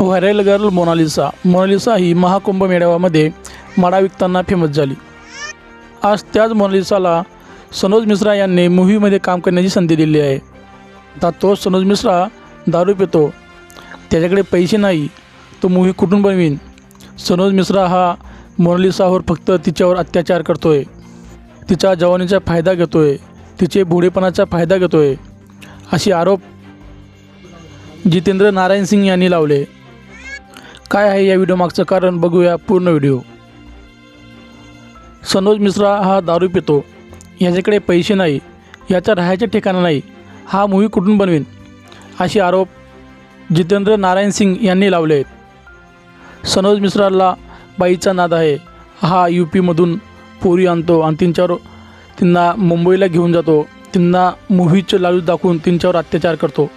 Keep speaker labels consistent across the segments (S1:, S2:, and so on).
S1: Viral girl Monalisa. Mona Lisa ही महाकुंभ मेळाव्यामध्ये माडा विकताना फेमस झाली. आज त्याच मोनालिसाला सनोज मिश्रा यांनी मूव्हीमध्ये काम करण्याची संधी दिली आहे. आता तो सनोज मिश्रा दारू पितो. त्याच्याकडे पैसे नाही तो मूव्ही कुठून बनवीन? सनोज मिश्रा हा मोनालिसावर फक्त तिच्यावर अत्याचार करतोय. तिच्या जवानीचा फायदा घेतोय. तिचे बुढेपणाचा फायदा घेतोय. असे आरोप जितेंद्र नारायण सिंग यांनी लावले. काय आहे या व्हिडिओमागचं कारण बघूया पूर्ण व्हिडिओ सनोज मिश्रा हा दारू पितो. याच्याकडे पैसे नाही याच्या राहायचे ठिकाणं नाही हा मूवी कुठून बनवीन? असे आरोप जितेंद्र नारायण सिंग यांनी लावले आहेत. सनोज मिश्राला बाईचा नाद आहे. हा यू पीमधून पोरी आणतो आणि त्यांच्यावर त्यांना मुंबईला घेऊन जातो. त्यांना मूव्हीचं लालू दाखवून त्यांच्यावर अत्याचार करतो.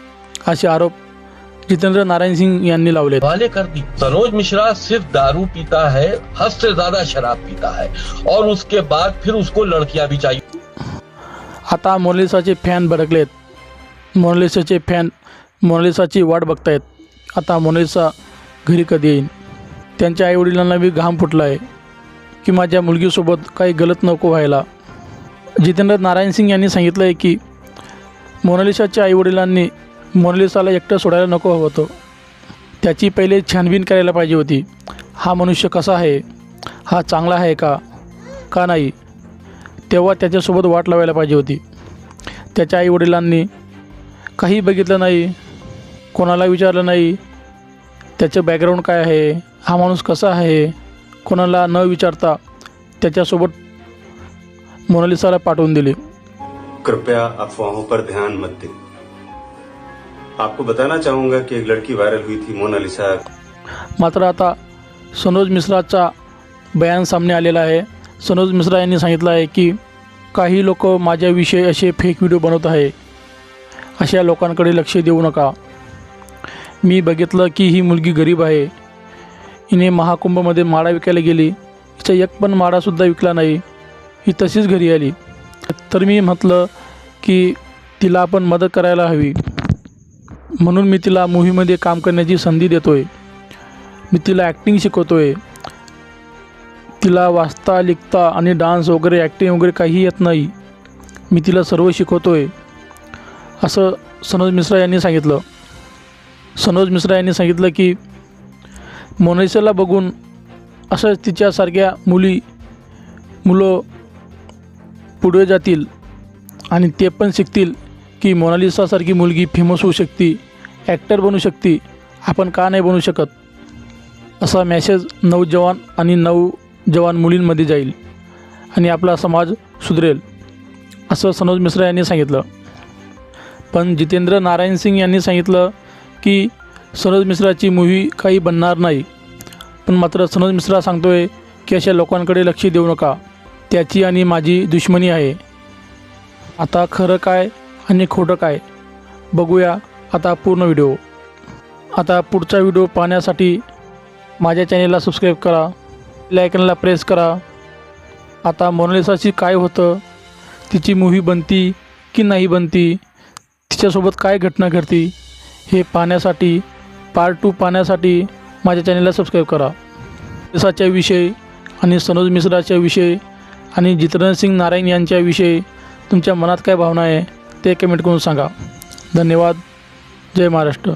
S1: असे आरोप जितेंद्र नारायण सिंग यांनी लावले
S2: वाले कर दी सनोज मिश्रा सिर्फ़ दारू पीता है हद से ज़्यादा शराब पीता है और उसके बाद फिर उसको लड़कियाँ भी चाहिए।
S1: आता मोनालिसाचे फॅन भडकलेत. मोनालिसाचे फॅन मोनालिसाची वाट बघतायत. आता मोनालिसा घरी कधी येईन? त्यांच्या आईवडिलांना बी घाम फुटला आहे की माझ्या मुलगीसोबत काही गलत नको व्हायला. जितेंद्र नारायण सिंग यांनी सांगितलं आहे की मोनालिसाच्या आईवडिलांनी मोनालिसाला एकटं सोडायला नको हवं होतं. त्याची पहिले छानबीन करायला पाहिजे होती. हा मनुष्य कसा आहे? हा चांगला आहे का? का नाही? तेव्हा त्याच्यासोबत वाट लावायला पाहिजे होती. त्याच्या आईवडिलांनी काही बघितलं नाही कोणाला विचारलं नाही त्याचं बॅकग्राऊंड काय आहे? हा माणूस कसा आहे? कोणाला न विचारता त्याच्यासोबत मोनालिसाला पाठवून दिले.
S3: कृपया अफवाहों पर ध्यान मत दें. आपको बताना चाहूंगा की एक लड़की वायरल हुई थी मोनालिसा।
S1: मात्र आता सनोज मिश्राचा बयान सामने आलेला आहे. सनोज मिश्रा यांनी सांगितलं आहे की काही लोक माझ्याविषयी असे फेक व्हिडिओ बनवत आहे. अशा लोकांकडे लक्ष देऊ नका. मी बघितलं की ही मुलगी गरीब आहे. हिने महाकुंभमध्ये माडा विकायला गेली. हिचा एक पण माडासुद्धा विकला नाही. ही तशीच घरी आली. तर मी म्हटलं की तिला आपण मदत करायला हवी. म्हणून मी तिला मूव्हीमध्ये काम करण्याची संधी देतो आहे मी तिला ॲक्टिंग शिकवतो आहे तिला वाचता लिखता आणि डान्स वगैरे ॲक्टिंग वगैरे काही येत नाही. मी तिला सर्व शिकवतो आहे असं सनोज मिश्रा यांनी सांगितलं. सनोज मिश्रा यांनी सांगितलं की मोनालिसाला बघून असंच तिच्यासारख्या मुली मुलं पुढे जातील आणि ते पण शिकतील. की मोनालिसासारखी मुलगी फेमस होऊ शकते ॲक्टर बनू शकते आपण का नाही बनू शकत? असा मॅसेज नवजवान आणि नवजवान मुलींमध्ये जाईल आणि आपला समाज सुधरेल असं सनोज मिश्रा यांनी सांगितलं. पण जितेंद्र नारायण सिंग यांनी सांगितलं की सनोज मिश्राची मूव्ही काही बनणार नाही. पण मात्र सनोज मिश्रा सांगतो आहे की अशा लोकांकडे लक्ष देऊ नका. त्याची आणि माझी दुश्मनी आहे. आता खरं काय आणि खोटं काय? बघूया आता पूर्ण व्हिडिओ. आता पुढचा व्हिडिओ पाहण्यासाठी माझ्या चॅनेलला सबस्क्राईब करा. लायकनला प्रेस करा. आता मोनालिसाची काय होतं? तिची मूव्ही बनती की नाही बनती? तिच्यासोबत काय घटना घडती? हे पाहण्यासाठी पार्ट टू पाहण्यासाठी माझ्या चॅनेलला सबस्क्राईब करा. मोनालिसाच्या विषयी आणि सनोज मिश्राच्या विषयी आणि जितेंद्र सिंग नारायण यांच्याविषयी तुमच्या मनात काय भावना आहे? ते कमेंट करून सांगा. धन्यवाद. जय महाराष्ट्र.